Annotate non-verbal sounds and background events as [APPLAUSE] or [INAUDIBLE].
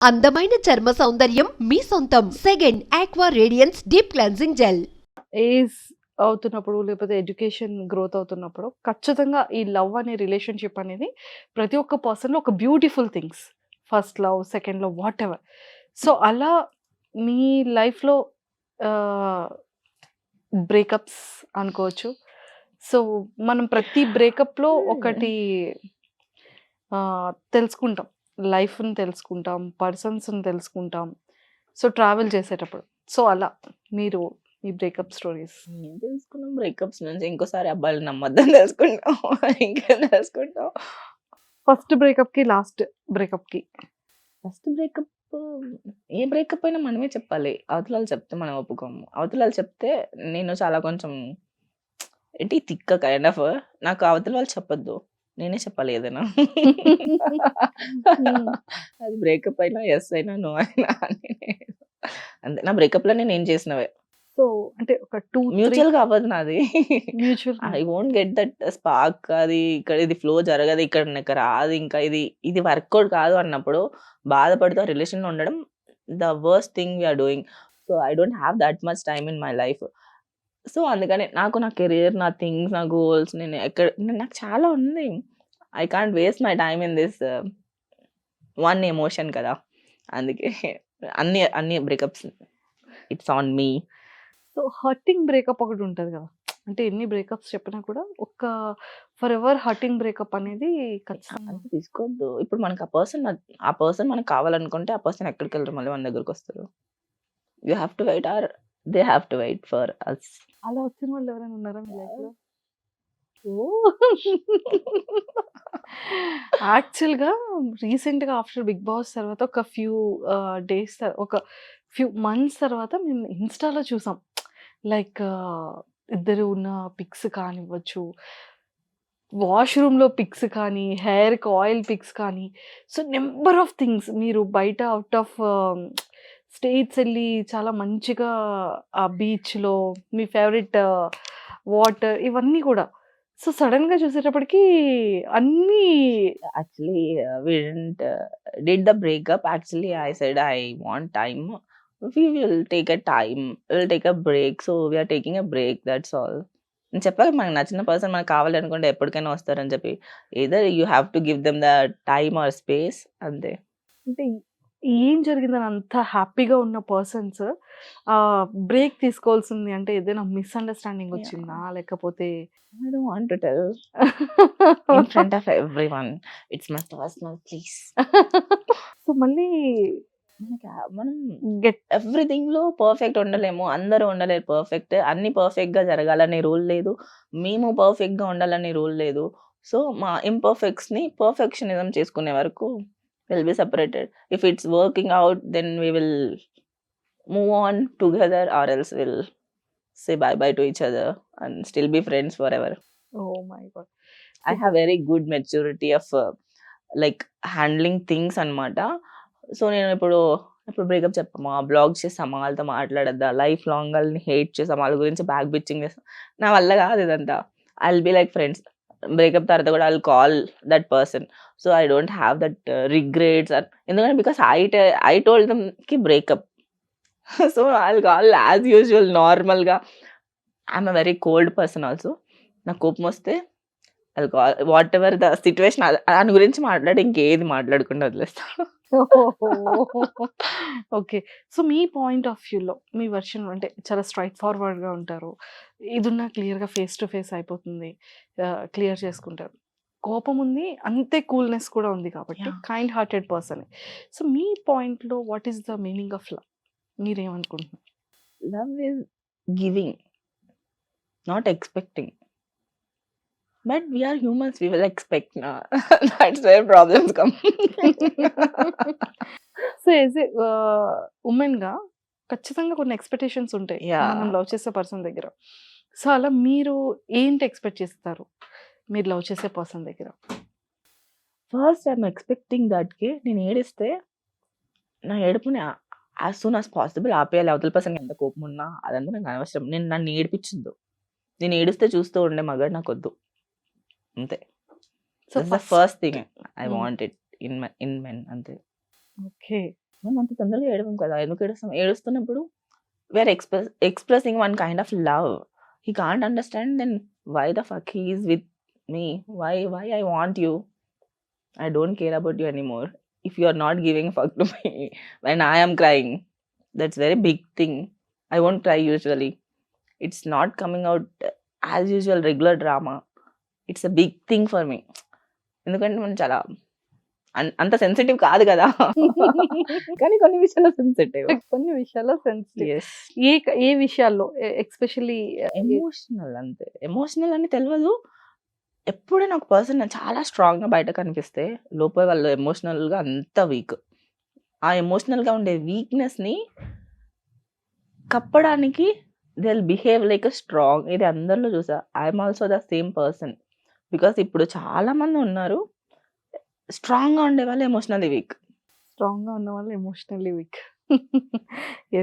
అందమైన చర్మ సౌందర్యం మీ సొంతం. Second aqua radiance deep cleansing gel age అవుతున్నప్పుడు లేకపోతే ఎడ్యుకేషన్ గ్రోత్ అవుతున్నప్పుడు ఖచ్చితంగా ఈ లవ్ అనే రిలేషన్షిప్ అనేది ప్రతి ఒక్క పర్సన్లో ఒక beautiful things. First love second love whatever so అలా మీ లైఫ్లో బ్రేకప్స్ అనుకోవచ్చు. సో మనం ప్రతి బ్రేకప్లో ఒకటి ఆ, తెలుసుకుంటాం. లైఫ్ని తెలుసుకుంటాం పర్సన్స్ని తెలుసుకుంటాం. సో ట్రావెల్ చేసేటప్పుడు. సో అలా మీరు మీ బ్రేకప్ స్టోరీస్. ఏం తెలుసుకున్నాం బ్రేకప్స్ నుంచి. ఇంకోసారి అబ్బాయిలు నమ్మద్దని తెలుసుకుంటాం [LAUGHS] ఇంకా తెలుసుకుంటాం. ఫస్ట్ బ్రేకప్కి లాస్ట్ బ్రేకప్కి. ఫస్ట్ బ్రేకప్ ఏ బ్రేకప్ అయినా మనమే చెప్పాలి. అవతల వాళ్ళు చెప్తే మనం ఒప్పుకోము. అవతల వాళ్ళు చెప్తే నేను చాలా కొంచెం ఏంటి? తిక్క కైండ్ ఆఫ్ నాకు అవతల వాళ్ళు చెప్పొద్దు. నేనే చెప్పాలి ఏదైనా. అది బ్రేకప్ అయినా ఎస్ అయినా నో అయినా. అంతే. నా బ్రేకప్లో నేను ఏం చేసినవే. సో అంటే ఒక టూ మ్యూచువల్గా అవ్వదు నాది. Mutual I won't get that spark అది ఇక్కడ ఇది ఫ్లో జరగదు ఇక్కడ నాకు రాదు ఇంకా ఇది ఇది వర్కౌట్ కాదు అన్నప్పుడు బాధపడుతూ రిలేషన్లో ఉండడం the worst thing we're doing so I don't have that much time in my life so అందుకని నాకు నా కెరియర్ నా థింగ్స్ నా గోల్స్ నేను ఎక్కడ నాకు చాలా ఉంది. I can't waste my time in this one emotion కదా. అందుకే అన్ని అన్ని breakups it's on me. So hurting breakup ఒకటి ఉంటుంది కదా. అంటే ఎన్ని బ్రేకప్స్ చెప్పినా కూడా ఒక ఫర్ ఎవర్ హర్టింగ్ బ్రేకప్ అనేది ఖచ్చితంగా తీసుకోవద్దు. ఇప్పుడు మనకు ఆ పర్సన్ ఆ పర్సన్ మనకు కావాలనుకుంటే ఆ పర్సన్ ఎక్కడికి వెళ్ళరు మళ్ళీ మన దగ్గరకు వస్తారు. You have to wait or they have to wait for us. అలా వచ్చిన వాళ్ళు ఎవరైనా ఉన్నారా మీ లైఫ్లో యాక్చువల్గా రీసెంట్గా ఆఫ్టర్ బిగ్ బాస్ తర్వాత ఒక ఫ్యూ డేస్ ఒక ఫ్యూ మంత్స్ తర్వాత మేము ఇన్స్టాలో చూసాం. లైక్ ఇద్దరు ఉన్న పిక్స్ కానివ్వచ్చు వాష్రూమ్లో పిక్స్ కానీ హెయిర్కి ఆయిల్ పిక్స్ కానీ సో నెంబర్ ఆఫ్ థింగ్స్ మీరు బయట అవుట్ ఆఫ్ స్టేట్స్ వెళ్ళి చాలా మంచిగా ఆ బీచ్లో మీ ఫేవరెట్ వాటర్ ఇవన్నీ కూడా. సో సడన్గా చూసేటప్పటికి అన్నీ actually we didn't did the breakup. Actually I said I want time. We will take a time. Will take a break. So we're taking a break. That's all. నేను చెప్పాక మనకు నచ్చిన person మనకు కావాలనుకుంటే ఎప్పటికైనా వస్తారని చెప్పి. Either you have to give them the time or space. అంతే. అంటే ఏం జరిగిందని అంత హ్యాపీగా ఉన్న పర్సన్స్ బ్రేక్ తీసుకోవాల్సింది అంటే ఏదైనా మిస్అండర్స్టాండింగ్. వచ్చిందా? లేకపోతే I don't want to tell. [LAUGHS] My personal, please. So మళ్ళీ మనకి మనం గెట్ ఎవ్రీథింగ్లో పర్ఫెక్ట్ ఉండలేము. అందరూ ఉండలేరు పర్ఫెక్ట్. అన్ని పర్ఫెక్ట్గా జరగాలనే రూల్ లేదు. మేము పర్ఫెక్ట్గా ఉండాలనే రూల్ లేదు. సో మా ఇంపర్ఫెక్ట్స్ని పర్ఫెక్షనిజం చేసుకునే వరకు will be separated if it's working out then we will move on together or else will say bye bye to each other and still be friends forever oh my god I have very good maturity of like handling things అన్నమాట. So నేను ఇప్పుడు ఇప్పుడు breakup చెప్పమా? Blog చేస్తామా? వాళ్ళతో మాట్లాడద్దా? Life long వాళ్ళని hate చేసాం వాళ్ళ గురించి బ్యాక్ బిచ్చింగ్ చేస్తాం? నా వల్ల కాదు ఇదంతా. I will be like friends breakup తర్వాత కూడా I call that person so I don't have that regrets ఎందుకంటే because I I told దమ్కి breakup so I call as usual నార్మల్గా I'm a very cold person also నాకు కోపం వస్తే అది whatever the situation దాని గురించి మాట్లాడి ఇంకేది మాట్లాడకుండా వదిలేస్తా. ఓకే. సో మీ పాయింట్ ఆఫ్ వ్యూలో మీ వర్షన్ అంటే చాలా స్ట్రైట్ ఫార్వర్డ్గా ఉంటారు. ఇదున్నా క్లియర్గా ఫేస్ టు ఫేస్ అయిపోతుంది. క్లియర్ చేసుకుంటారు. కోపం ఉంది అంతే కూల్నెస్ కూడా ఉంది కాబట్టి. కైండ్ హార్టెడ్ పర్సన్ సో మీ పాయింట్లో what is the meaning of love మీరేమనుకుంటున్నారు? Love is giving not expecting but we're humans we will expect that's where problems come so as a ఉమెన్గా ఖచ్చితంగా కొన్ని ఎక్స్పెక్టేషన్స్ ఉంటాయి. మనం లవ్ చేసే పర్సన్ దగ్గర. So అలా మీరు ఏంటి ఎక్స్పెక్ట్ చేస్తారు? మీరు లవ్ చేసే పర్సన్ దగ్గర? ఫస్ట్ ఐఎమ్ ఎక్స్పెక్టింగ్ దట్కి నేను ఏడిస్తే నా ఏడుపుని యాజ్ సూన్ యాజ్ పాసిబుల్ ఆపేయాలి. అవతల పర్సన్ ఎంత కోపం ఉన్నా అదంతా నాకు అనవసరం. నేను నన్ను ఏడిపించద్దు. నేను ఏడిస్తే చూస్తూ ఉండే మగాడు నాకు వద్దు అంతే. So the first thing I. Want it in in men అంతే. ఓకే మనం అంత తొందరగా ఏడవం కదా. ఎందుకు ఏడుస్తాం? ఏడుస్తున్నప్పుడు we're express expressing one kind of love he can't understand then why the fuck he's with me why why I want you I don't care about you anymore if you are not giving fuck to me when I am crying that's very big thing I won't cry usually it's not coming out as usual regular drama it's a big thing for me. ఎందుకంటే మనం చాలా అంత sensitive కాదు కదా. కానీ కొన్ని విషయాల్లో sensitive [LAUGHS] కొన్ని విషయాల్లో సెన్సిటివ్ ఏ ఏ విషయాల్లో ఎక్స్పెషల్లీ ఎమోషనల్ అంతే. ఎమోషనల్ అని తెలియదు ఎప్పుడైనా ఒక పర్సన్ చాలా స్ట్రాంగ్గా బయట కనిపిస్తే లోపల వాళ్ళు ఎమోషనల్గా అంత వీక్ ఆ ఎమోషనల్గా ఉండే వీక్నెస్ని కప్పడానికి దే బిహేవ్ లైక్ స్ట్రాంగ్ ఇది అందరిలో చూసా. I'm also the same person because ఇప్పుడు చాలా మంది ఉన్నారు. స్ట్రాంగ్గా ఉండే వాళ్ళు ఎమోషనల్లీ వీక్ స్ట్రాంగ్గా ఉన్న వాళ్ళు ఎమోషనల్లీ వీక్ ఎస్